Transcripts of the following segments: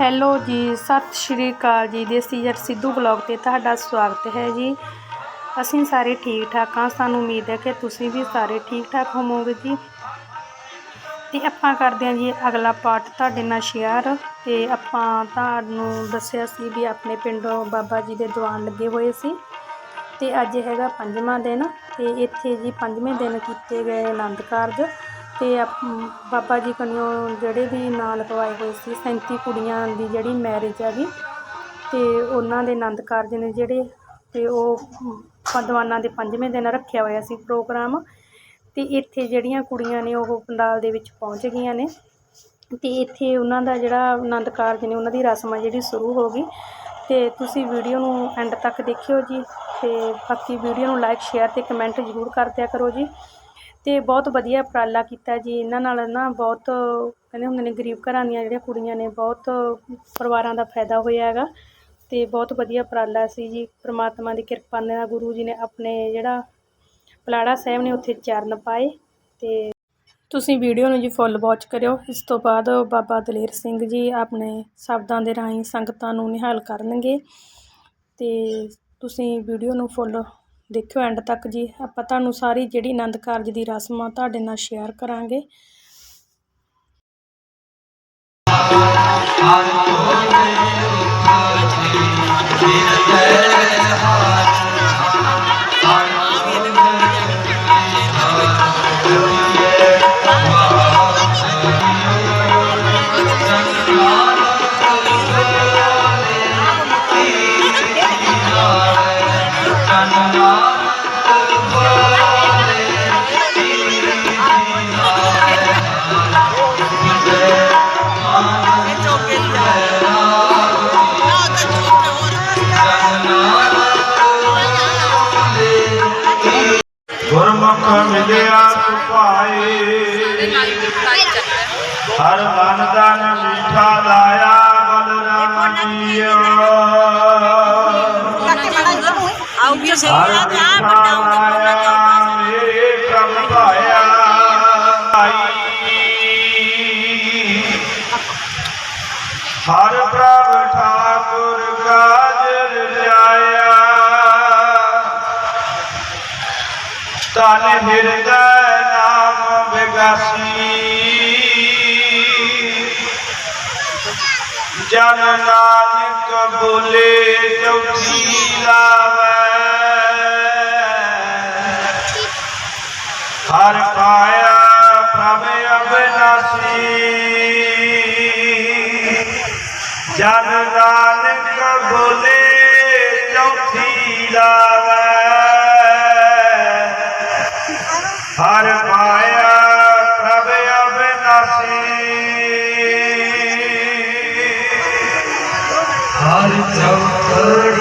Hello ਜੀ, ਸਤਿ ਸ਼੍ਰੀ ਅਕਾਲ ਜੀ ਦੇਸੀ ਜੱਟ ਸਿੱਧੂ ਬਲੌਗ ਤੇ ਤੁਹਾਡਾ ਸਵਾਗਤ ਹੈ ਜੀ। ਅਸੀਂ ਸਾਰੇ ਠੀਕ ਠਾਕ ਹਾਂ, ਸਾਨੂੰ ਉਮੀਦ ਹੈ ਕਿ ਤੁਸੀਂ ਵੀ ਸਾਰੇ ਠੀਕ ਠਾਕ ਹੋਵੋਗੇ ਜੀ। ਤੇ ਆਪਾਂ ਕਰਦੇ ਹਾਂ ਜੀ ਅਗਲਾ ਪਾਰਟ ਤੁਹਾਡੇ ਨਾਲ ਸ਼ੇਅਰ। ਤੇ ਆਪਾਂ ਤੁਹਾਨੂੰ ਦੱਸਿਆ ਸੀ ਵੀ ਆਪਣੇ ਪਿੰਡੋਂ ਬਾਬਾ ਜੀ ਦੇ ਦੀਵਾਨ ਲੱਗੇ ਹੋਏ ਸੀ। ਤੇ ਅੱਜ ਹੈਗਾ ਪੰਜਵਾਂ ਦਿਨ ਤੇ ਇੱਥੇ ਜੀ ਪੰਜਵੇਂ ਦਿਨ ਕੀਤੇ ਗਏ ਆਨੰਦ ਕਾਰਜ। ਅਤੇ ਆਪ- ਬਾਬਾ ਜੀ ਕਨਿਓ ਜਿਹੜੇ ਵੀ ਨਾਂ ਲਿਖਵਾਏ ਹੋਏ ਸੀ 37 ਕੁੜੀਆਂ ਦੀ ਜਿਹੜੀ ਮੈਰਿਜ ਹੈਗੀ ਅਤੇ ਉਹਨਾਂ ਦੇ ਆਨੰਦ ਕਾਰਜ ਨੇ ਜਿਹੜੇ ਅਤੇ ਉਹ ਪਦਵਾਨਾਂ ਦੇ ਪੰਜਵੇਂ ਦਿਨ ਰੱਖਿਆ ਹੋਇਆ ਸੀ ਪ੍ਰੋਗਰਾਮ ਅਤੇ ਇੱਥੇ ਜਿਹੜੀਆਂ ਕੁੜੀਆਂ ਨੇ ਉਹ ਪੰਡਾਲ ਦੇ ਵਿੱਚ ਪਹੁੰਚ ਗਈਆਂ ਨੇ ਅਤੇ ਇੱਥੇ ਉਹਨਾਂ ਦਾ ਜਿਹੜਾ ਆਨੰਦ ਕਾਰਜ ਨੇ, ਉਹਨਾਂ ਦੀ ਰਸਮ ਆ ਜਿਹੜੀ ਸ਼ੁਰੂ ਹੋ ਗਈ ਅਤੇ ਤੁਸੀਂ ਵੀਡੀਓ ਨੂੰ ਐਂਡ ਤੱਕ ਦੇਖਿਓ ਜੀ ਅਤੇ ਬਾਕੀ ਵੀਡੀਓ ਨੂੰ ਲਾਈਕ ਸ਼ੇਅਰ ਅਤੇ ਕਮੈਂਟ ਜ਼ਰੂਰ ਕਰ ਦਿਆ ਕਰੋ ਜੀ। ਅਤੇ ਬਹੁਤ ਵਧੀਆ ਉਪਰਾਲਾ ਕੀਤਾ ਜੀ। ਇਹਨਾਂ ਨਾਲ ਨਾ ਬਹੁਤ ਕਹਿੰਦੇ ਹੁੰਦੇ ਨੇ ਗਰੀਬ ਘਰਾਂ ਦੀਆਂ ਜਿਹੜੀਆਂ ਕੁੜੀਆਂ ਨੇ, ਬਹੁਤ ਪਰਿਵਾਰਾਂ ਦਾ ਫਾਇਦਾ ਹੋਇਆ ਹੈਗਾ ਅਤੇ ਬਹੁਤ ਵਧੀਆ ਉਪਰਾਲਾ ਸੀ ਜੀ। ਪਰਮਾਤਮਾ ਦੀ ਕਿਰਪਾ ਨਾਲ ਗੁਰੂ ਜੀ ਨੇ ਆਪਣੇ ਜਿਹੜਾ ਪਲਾੜਾ ਸਾਹਿਬ ਨੇ ਉੱਥੇ ਚਰਨ ਪਾਏ ਅਤੇ ਤੁਸੀਂ ਵੀਡੀਓ ਨੂੰ ਜੀ ਫੁੱਲ ਵਾਚ ਕਰਿਓ। ਇਸ ਤੋਂ ਬਾਅਦ ਬਾਬਾ ਦਲੇਰ ਸਿੰਘ ਜੀ ਆਪਣੇ ਸ਼ਬਦਾਂ ਦੇ ਰਾਹੀਂ ਸੰਗਤਾਂ ਨੂੰ ਨਿਹਾਲ ਕਰਨਗੇ ਅਤੇ ਤੁਸੀਂ ਵੀਡੀਓ ਨੂੰ ਫੁੱਲ ਦੇਖਿਓ ਐਂਡ ਤੱਕ ਜੀ, ਆਪਾਂ ਤੁਹਾਨੂੰ ਸਾਰੀ ਜਿਹੜੀ ਆਨੰਦ ਕਾਰਜ ਦੀ ਰਸਮ ਆ ਤੁਹਾਡੇ ਨਾਲ ਸ਼ੇਅਰ ਕਰਾਂਗੇ। ਗੁਰਮੁਖ ਜਾ ਮੀਠਾ ਵੱਡਾ ਲਾਇਆ ਮੇਰੇ ਪ੍ਰਭ ਭਾਇਆ। ਹਰ ਪ੍ਰਭ ਠਾਕੁਰ ਕਾਜ ਰਜਾਇਆ ਤਨ ਹਿਰਦੈ ਨਾਮ ਵਿਗਾਸੀ। ਜਨ ਨਾਨਕ ਬੋਲੇ ਚੌਥੀ ਲਾਵੈ। ਹਰ ਪਾਇਆ ਪ੍ਰਭ ਅਵਨਾਸ਼ੀ ਜਨ ਨਾਨਕ ਬੋਲੇ ਚੌਥੀ ਲਾਵੈ। ਹਰ ਪਾਇਆ ਪ੍ਰਭ ਅਵਨਾਸ਼ੀ ਹਰ ਚੌਕੜੀ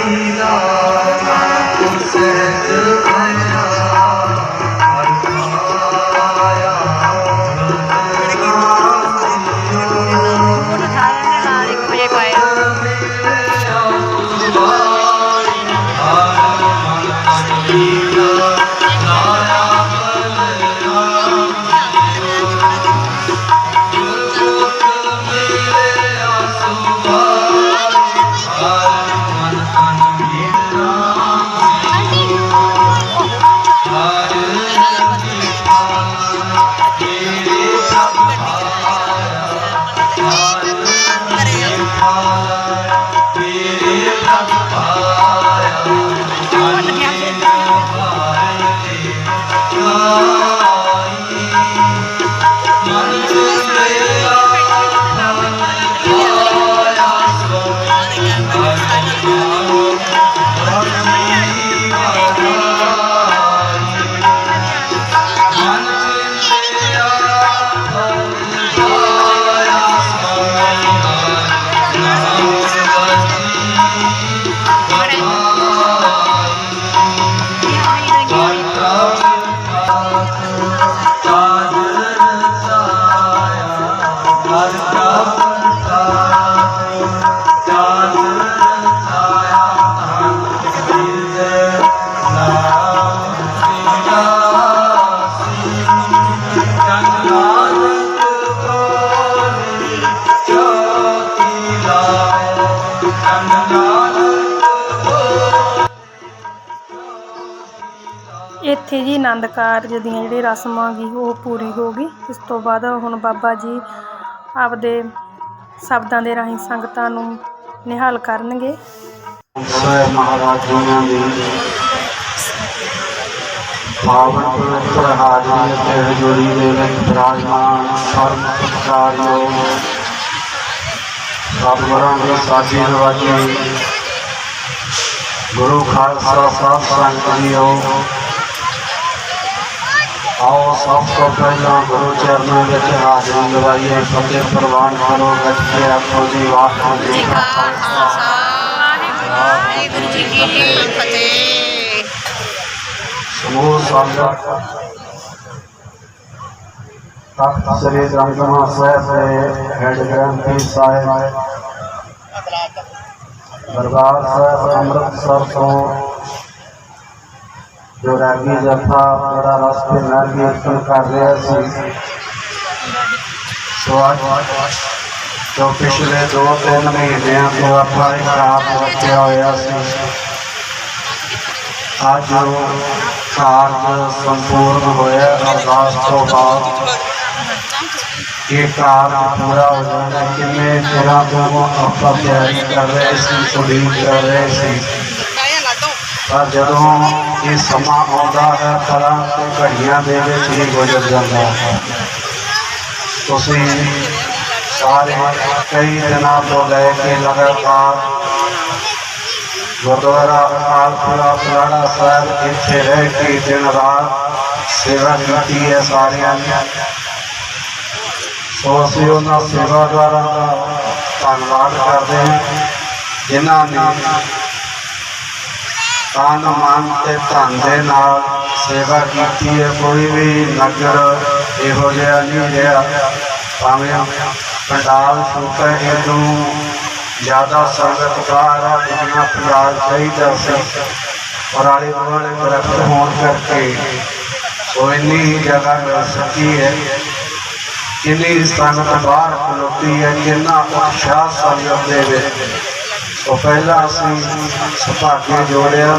ਇੱਥੇ ਜੀ ਆਨੰਦ ਕਾਰਜ ਦੀਆਂ ਜਿਹੜੀ ਰਸਮਾਂ ਗੀ, ਉਹ ਪੂਰੀ ਹੋ ਗਈ। ਇਸ ਤੋਂ ਬਾਅਦ ਹੁਣ ਬਾਬਾ ਜੀ ਆਪਦੇ ਸ਼ਬਦਾਂ ਦੇ ਰਾਹੀਂ ਸੰਗਤਾਂ ਨੂੰ ਨਿਹਾਲ ਕਰਨਗੇ। ਸੈ ਮਹਾਰਾਜਿਆਂ ਦੀ ਪਾਵਨ ਪਵਿੱਤਰ ਹਾਜ਼ਰੀ ਅਤੇ ਹਜ਼ੂਰੀ ਦੇ ਵਿੱਚ ਬਿਰਾਜਮਾਨ ਸਰਬ ਸਤਿਕਾਰਯੋਗ ਸਤਿਗੁਰਾਂ ਦੀ ਸਾਜੀ ਨਵਾਜੀ ਗੁਰੂ ਖਾਲਸਾ ਸਾਹਿਬ ਸੰਗਤ ਜੀਓ। ਆਓ ਸਭ ਤੋਂ ਪਹਿਲਾਂ ਗੁਰੂ ਚਰਨਾਂ ਵਿੱਚ ਹਾਜ਼ਰੀ ਲਵਾਈਏ ਫਤਿਹ ਪ੍ਰਵਾਨ ਕਰੋ ਗੱਜ ਆਖੋ ਜੀ ਵਾਹਿਗੁਰੂ ਜੀ ਕਾ ਖਾਲਸਾ ਵਾਹਿਗੁਰੂ ਜੀ ਕੀ ਫਤਿਹ। ਸਮੂਹ ਸੰਗਤ ਤਖਤ ਸ੍ਰੀ ਦਮਦਮਾ ਸਾਹਿਬ ਦੇ ਹੈਡ ਗ੍ਰੰਥੀ ਸਾਹਿਬ ਦਰਬਾਰ ਸਾਹਿਬ ਅੰਮ੍ਰਿਤਸਰ ਤੋਂ ਜੋ ਰਾਗੀ ਜਥਾ ਬੜਾ ਰਸਤੇ ਨਾਲ ਕੀਰਤਨ ਕਰ ਰਿਹਾ ਸੀ। ਸੋ ਅੱਜ ਜੋ ਪਿਛਲੇ ਦੋ ਤਿੰਨ ਮਹੀਨਿਆਂ ਤੋਂ ਆਪਾਂ ਇੱਕ ਆਪ ਰੱਖਿਆ ਹੋਇਆ ਸੀ। ਅੱਜ ਕਾਰਜ ਸੰਪੂਰਨ ਹੋਇਆ, ਅਰਦਾਸ ਤੋਂ ਬਾਅਦ ਇਹ ਕਾਰਜ ਪੂਰਾ ਹੋ ਜਾਣਾ ਕਿੰਨੇ ਚਿਰਾਂ ਤੋਂ ਆਪਾਂ ਤਿਆਰੀ ਕਰ ਰਹੇ ਸੀ ਉਡੀਕ ਕਰ ਰਹੇ ਸੀ। ਪਰ ਜਦੋਂ ਇਹ ਸਮਾਂ ਆਉਂਦਾ ਹੈ ਪਲਾਂ ਤੇ ਘੜੀਆਂ ਦੇ ਵਿੱਚ ਹੀ ਗੁਜ਼ਰ ਜਾਂਦਾ ਹੈ। ਤੁਸੀਂ ਸਾਰੇ ਕਈ ਦਿਨਾਂ ਤੋਂ ਲੈ ਕੇ ਲਗਾਤਾਰ ਗੁਰਦੁਆਰਾ ਅਕਾਲਪੁਰਾ ਪੁਰਾਣਾ ਸਾਹਿਬ ਇੱਥੇ ਰਹਿ ਕੇ ਦਿਨ ਰਾਤ ਸੇਵਾ ਕੀਤੀ ਹੈ ਸਾਰਿਆਂ ਨੇ। ਸੋ ਅਸੀਂ ਉਹਨਾਂ ਸੇਵਾਦਾਰਾਂ ਦਾ ਧੰਨਵਾਦ ਕਰਦੇ ਹਾਂ, ਜਿਨ੍ਹਾਂ ਨੇ ਤਨ ਮਨ ਤੇ ਧਨ ਦੇ ਨਾਲ ਸੇਵਾ ਕੀਤੀ ਹੈ, ਕੋਈ ਵੀ ਨਗਰ ਇਹੋ ਜਿਹਾ ਨਹੀਂ ਰਿਹਾ। ਭਾਵੇਂ ਪੰਡਾਲ ਛੋਟਾ ਇਦੋਂ ਜ਼ਿਆਦਾ ਸੰਗਤ ਬਾਹਰ ਆ, ਜਿੰਨਾ ਪੰਡਾਲ ਚਾਹੀਦਾ ਸੀ ਔਰ ਆਲੇ ਦਰਖਤ ਹੋਣ ਕਰਕੇ ਸੋ ਇੰਨੀ ਜਗ੍ਹਾ ਮਿਲ ਸਕੀ ਹੈ। ਕਿੰਨੀ ਸੰਗਤ ਬਾਹਰ ਖਲੋਤੀ ਹੈ ਕਿੰਨਾ ਉਤਸ਼ਾਹ ਸੰਗਤ ਦੇ ਵਿੱਚ ਸੋ ਪਹਿਲਾਂ ਅਸੀਂ ਸੁਭਾਗੇ ਜੋੜਿਆ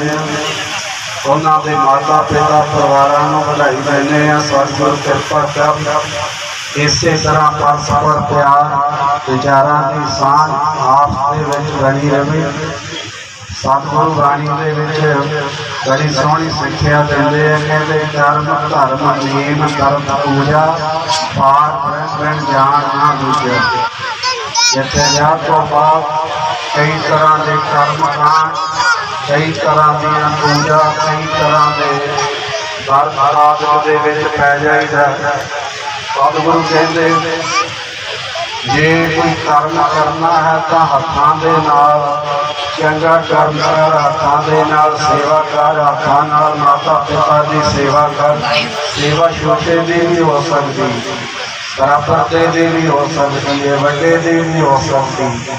ਉਹਨਾਂ ਦੇ ਮਾਤਾ ਪਿਤਾ ਪਰਿਵਾਰਾਂ ਨੂੰ ਵਧਾਈ ਦਿੰਦੇ ਆ ਸਤਿਗੁਰ ਕਿਰਪਾ ਕਰ ਇਸੇ ਤਰ੍ਹਾਂ ਪਰਸਪਰ ਪਿਆਰ ਵਿਚਾਰਾਂ ਦੀ ਸਾਂਝ ਆਪਸ ਦੇ ਵਿੱਚ ਬਣੀ ਰਹੇ ਸਤਿਗੁਰੂ ਬਾਣੀ ਦੇ ਵਿੱਚ ਬੜੀ ਸੋਹਣੀ ਸਿੱਖਿਆ ਦਿੰਦੇ ਆ, ਕਹਿੰਦੇ ਕਰਮ, ਧਰਮ ਨੇਮ ਕਰਮ, ਪੂਜਾ ਪਾਰ ਬ੍ਰਹਮ, ਗਿਆਨ ਨਾ ਦੂਜਾ ਜਿੱਥੇ ਵਿਆਹ ਤੋਂ ਬਾਅਦ ਕਈ ਤਰ੍ਹਾਂ ਦੇ ਕਰਮ ਕਾਂਡ ਕਈ ਤਰ੍ਹਾਂ ਦੀਆਂ ਪੂਜਾ ਕਈ ਤਰ੍ਹਾਂ ਦੇ ਦਰ ਆਰਾਧਨਾ ਦੇ ਵਿੱਚ ਪੈ ਜਾਈਦਾ ਹੈ। ਸਤਿਗੁਰੂ ਕਹਿੰਦੇ ਜੇ ਕੋਈ ਕਰਮ ਕਰਨਾ ਹੈ ਤਾਂ ਹੱਥਾਂ ਦੇ ਨਾਲ ਚੰਗਾ ਕਰਮ ਕਰ ਹੱਥਾਂ ਦੇ ਨਾਲ ਸੇਵਾ ਕਰ ਹੱਥਾਂ ਨਾਲ ਮਾਤਾ ਪਿਤਾ ਦੀ ਸੇਵਾ ਕਰ ਸੇਵਾ ਛੋਟੇ ਦੀ ਵੀ ਹੋ ਸਕਦੀ ਬਰਾਬਰ ਦੇ ਦੀ ਵੀ ਹੋ ਸਕਦੀ ਹੈ ਵੱਡੇ ਦੀ ਵੀ ਹੋ ਸਕਦੀ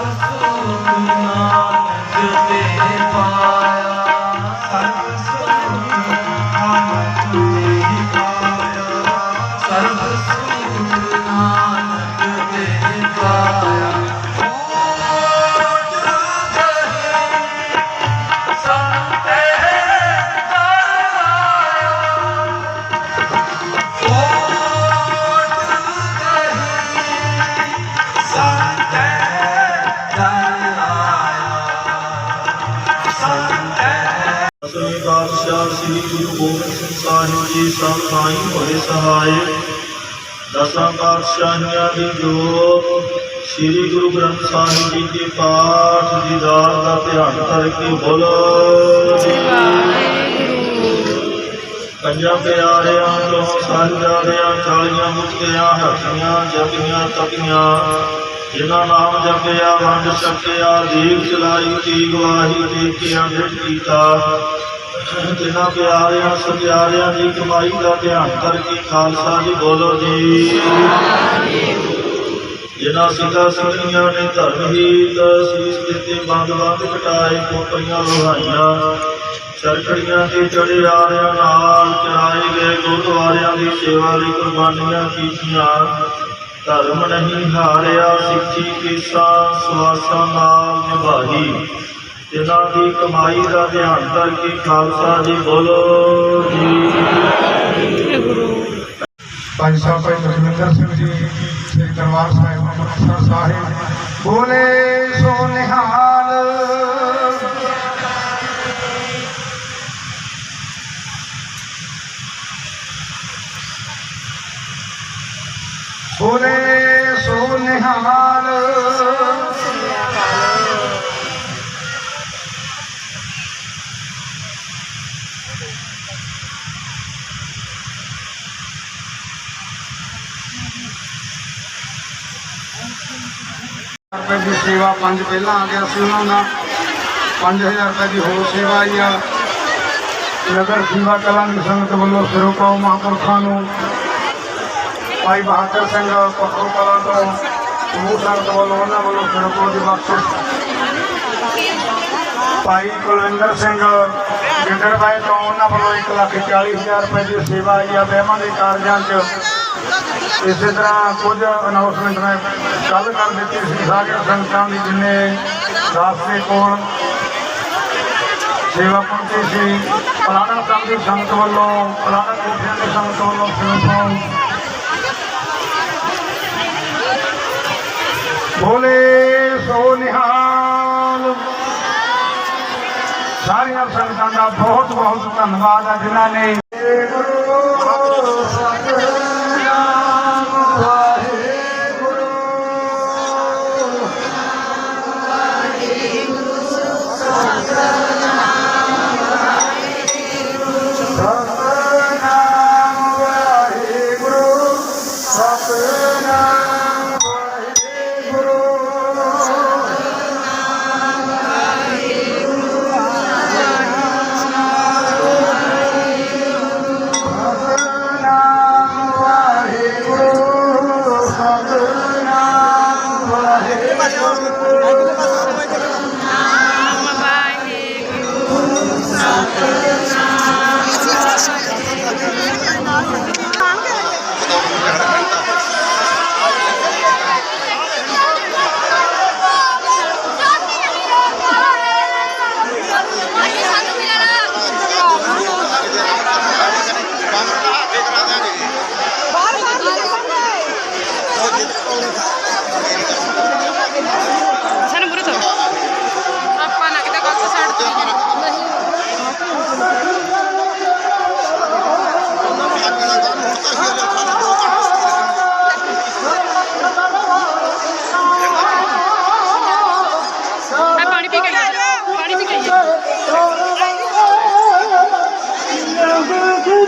ਜੀ ਸਭ ਸਾਈਂ ਹੋਏ ਸਹਾਏ। ਦਸਾਂ ਪਾਤਸ਼ਾਹੀਆਂ ਦੀ ਜੋਤ, ਸ੍ਰੀ ਗੁਰੂ ਗ੍ਰੰਥ ਸਾਹਿਬ ਜੀ ਦੇ ਪਾਠ ਦੀ ਦਾ ਧਿਆਨ ਕਰਕੇ ਬੋਲੋ। ਪੰਜਾਂ ਪਿਆਰਿਆਂ ਤੋਂ ਸਾਰਿਆਂ ਚਾਲੀਆਂ ਮੁਕਤਿਆਂ ਹੱਥੀਆਂ ਜਪੀਆਂ ਤਪੀਆਂ ਜਿਨ੍ਹਾਂ ਨਾਮ ਜਪਿਆ, ਵੰਡ ਛਕਿਆ, ਦੀਪ ਚਲਾਈ ਕੀ ਗਵਾਹੀ ਦੇ ਕੇ ਅੰਮ੍ਰਿਤ ਕੀਤਾ। ਜਿਨ੍ਹਾਂ ਪਿਆਰਿਆਂ ਸਤਿਆਰਿਆਂ ਦੀ ਕਮਾਈ ਦਾ ਧਿਆਨ ਕਰਕੇ ਖਾਲਸਾ ਜੀ ਬੋਲੋ ਜੀ। ਜਿਨ੍ਹਾਂ ਸਿੱਧਾ ਸਿੰਘੀਆਂ ਨੇ ਧਰਮ ਹੀ ਸੀਸ ਦਿੱਤੇ ਬੰਦ ਬੰਦ ਕਟਾਏ ਕੋਪਰੀਆਂ ਲੋਹਾਈਆਂ, ਚਰਖੜੀਆਂ ਤੇ ਚੜੇ ਆਰਿਆਂ ਨਾਲ ਚਰਾਏ ਗਏ ਗੁਰਦੁਆਰਿਆਂ ਦੀ ਸੇਵਾ ਲਈ ਕੁਰਬਾਨੀਆਂ ਕੀਤੀਆਂ। ਧਰਮ ਨਹੀਂ ਹਾਰਿਆ, ਸਿੱਖੀ ਕੀਸਾ, ਸਵਾਸਾਂ ਨਾਲ ਨਿਭਾਈ। ਜਿਨ੍ਹਾਂ ਦੀ ਕਮਾਈ ਦਾ ਧਿਆਨ ਕਰਕੇ ਖਾਲਸਾ ਜੀ ਬੋਲੋ ਜੀ। ਭਾਈ ਸਾਹਿਬ ਭਾਈ ਲਖਵਿੰਦਰ ਸਿੰਘ ਜੀ ਸ੍ਰੀ ਦਰਬਾਰ ਸਾਹਿਬ ਅੰਮ੍ਰਿਤਸਰ ਸਾਹਿਬ। ਬੋਲੇ ਸੋ ਨਿਹਾਲ ਪੰਜ ਪਹਿਲਾਂ ਆ ਗਿਆ ਸੀ ਉਹਨਾਂ ਦਾ। 5000 ਰੁਪਏ ਦੀ ਹੋਰ ਸੇਵਾ ਆਈ ਆ। ਨਗਰ ਸੇਵਾ ਕਲਾ ਦੀ ਸੰਗਤ ਵੱਲੋਂ ਸਿਰੋਂ ਪਾਉ ਮਹਾਂਪੁਰਖਾਂ ਨੂੰ। ਭਾਈ ਬਹਾਦਰ ਸਿੰਘ ਪੱਖੋ ਕਲਾ ਤੋਂ, ਸਮੂਹ ਸੰਗਤ ਵੱਲੋਂ ਉਹਨਾਂ ਵੱਲੋਂ ਸਿਰੋਂ ਪਾਉ ਦੀ ਬਖਸ਼ਿਸ਼। ਭਾਈ ਕੁਲਵਿੰਦਰ ਸਿੰਘ ਗਿੱਦੜ ਬਾਈ ਤੋਂ ਉਹਨਾਂ ਵੱਲੋਂ 1 ਲੱਖ 40 ਹਜ਼ਾਰ ਰੁਪਏ ਦੀ ਸੇਵਾ ਆਈ ਆ ਬਹਿਮਾਂ ਦੇ ਕਾਰਜਾਂ 'ਚ। ਇਸੇ ਤਰ੍ਹਾਂ ਕੁਝ ਅਨਾਉਂਸਮੈਂਟ ਮੈਂ ਕੱਲ ਕਰ ਦਿੱਤੀ ਸੀ, ਸਾਰੀਆਂ ਸੰਗਤਾਂ ਦੀ ਜਿੰਨੇ ਰਾਸਤੇ ਕੋਲ ਸੇਵਾ ਪਹੁੰਚੀ ਸੀ ਪੁਰਾਣਾ ਸਾਹਿਬ ਦੀ ਸੰਗਤ ਵੱਲੋਂ ਪਲਾਣਾ ਕੋਠਿਆਂ ਦੀ ਸੰਗਤ ਵੱਲੋਂ ਸਿਰੋਂ ਬੋਲੇ ਸੋ ਨਿਹਾਲ। ਸਾਰੀਆਂ ਸੰਗਤਾਂ ਦਾ ਬਹੁਤ ਬਹੁਤ ਧੰਨਵਾਦ ਆ ਜਿਨ੍ਹਾਂ ਨੇ ਗੁਰੂ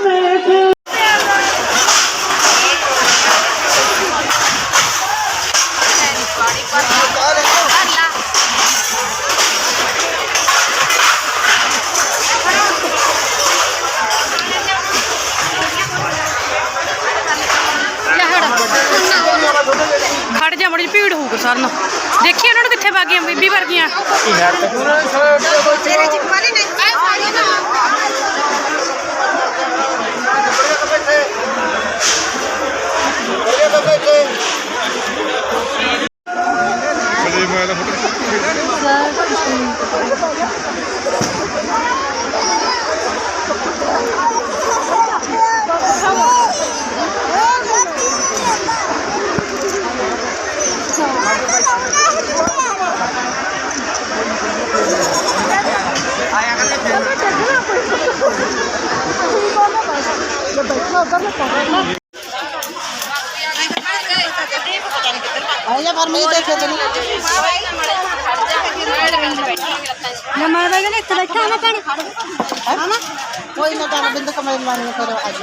make it. ਆਇਆ ਪਰ ਮੈਂ ਦੇਖੇ ਤੇ ਮੈਂ ਮਾਰ ਬਾਈ ਨੇ ਇੱਥੇ ਬੈਠਾ ਮੈਂ ਭੈਣ ਹੈ ਨਾ ਕੋਈ ਨਾ ਤਾਂ ਬਿੰਦ ਕਮਰੇ ਮਾਰਨ ਕਰੋ ਅੱਜ